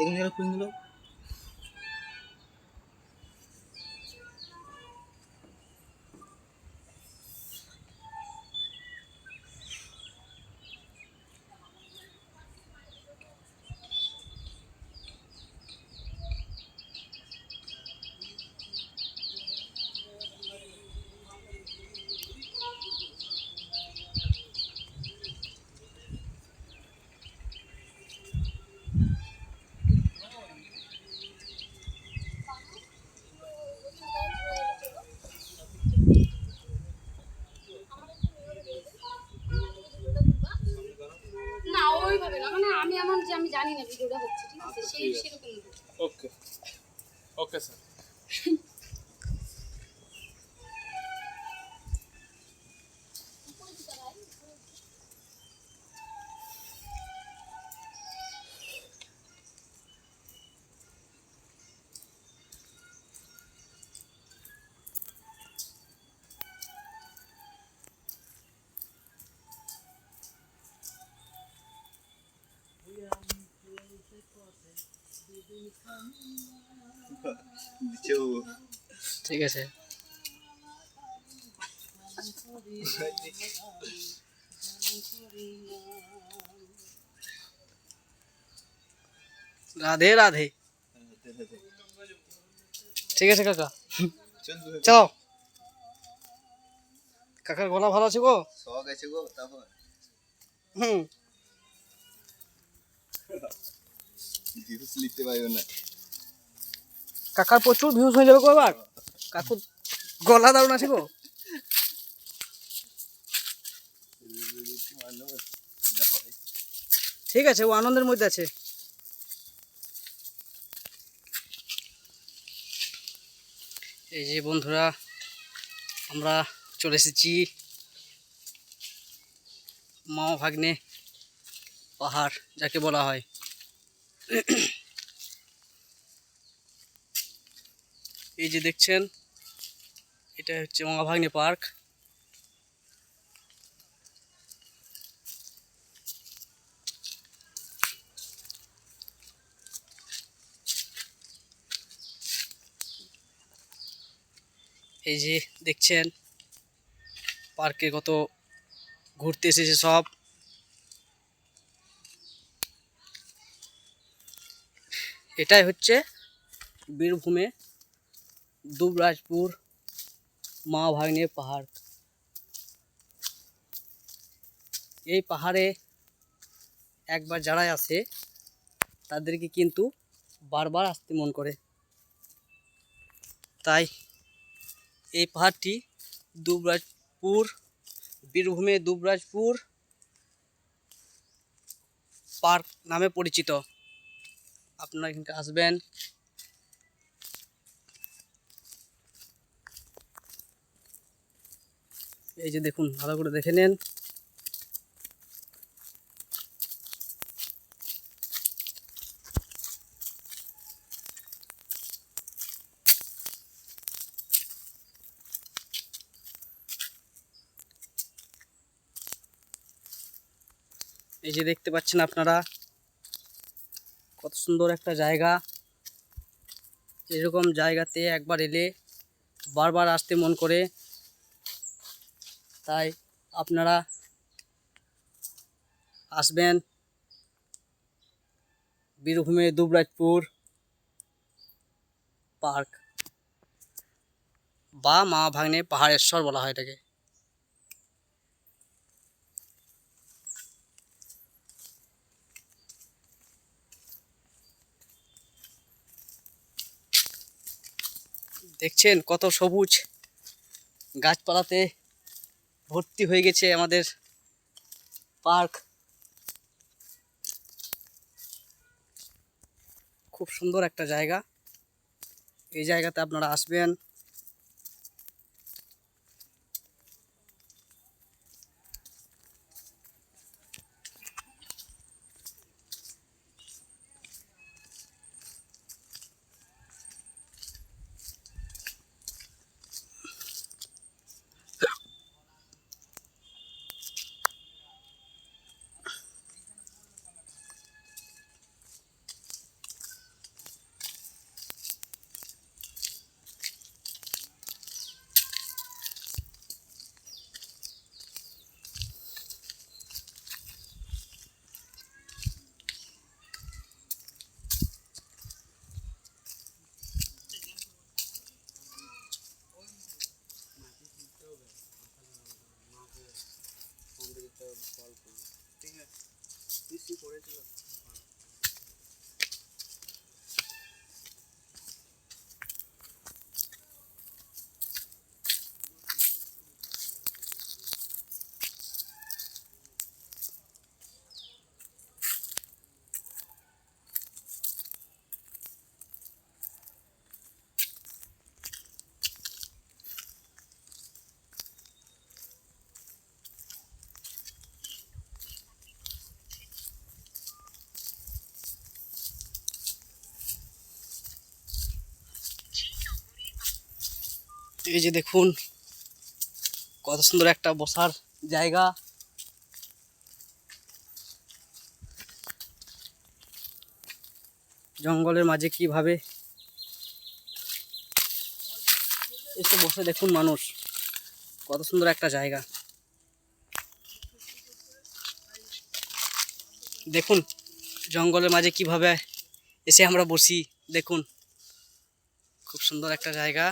এখানে গেল কুইন গেল না মানে আমি এমন যে আমি জানি না ভিডিওটা হচ্ছে ঠিক আছে? সেই সেরকম। ওকে ওকে স্যার ঠিক আছে রাধে রাধে ঠিক আছে কাকা চল কাকার গলা ভালো আছে গো? শখ আছে গো তারপর। হুম। পারবে না। কাকার প্রচুর ভিউজ হয়ে যাবে গো এবার কাকুর গলা দারুণ আছে গো। ঠিক আছে, ও আনন্দের মধ্যে আছে। এই যে বন্ধুরা, আমরা চলে এসেছি মামা ভাগ্নে পাহাড়, যাকে বলা হয়। এই যে দেখছেন, এটা হচ্ছে মামা ভাগ্নে পার্ক। এই যে দেখছেন, পার্কে কত ঘুরতে এসেছে সব। এটাই হচ্ছে বীরভূমে দুবরাজপুর মা ভাগ্নে পাহাড়। এই পাহাড়ে একবার যারাই আসে, তাদেরকে কিন্তু বারবার আসতে মন করে। তাই এই পাহাড়টি দুবরাজপুর, বীরভূমে দুবরাজপুর পার্ক নামে পরিচিত। আপনারা এখানকে আসবেন। এই যে দেখুন, ভালো করে দেখে নেন। এই যে দেখতে পাচ্ছেন আপনারা কত সুন্দর একটা জায়গা। এরকম জায়গাতে একবার এলে বারবার আসতে মন করে। তাই আপনারা আসবেন বীরভূমে দুবরাজপুর পার্ক বা মা ভাগ্নে পাহাড়েশ্বর বলা হয় এটাকে। দেখছেন কত সবুজ গাছপালাতে ভর্তি হয়ে গেছে আমাদের পার্ক। খুব সুন্দর একটা জায়গা। এই জায়গাতে আপনারা আসবেন। কি করেছিলাম এই যে দেখুন, কত সুন্দর একটা বসার জায়গা। জঙ্গলের মাঝে কীভাবে এসে বসে দেখুন মানুষ, কত সুন্দর একটা জায়গা। দেখুন, জঙ্গলের মাঝে কীভাবে এসে আমরা বসি, দেখুন। খুব সুন্দর একটা জায়গা।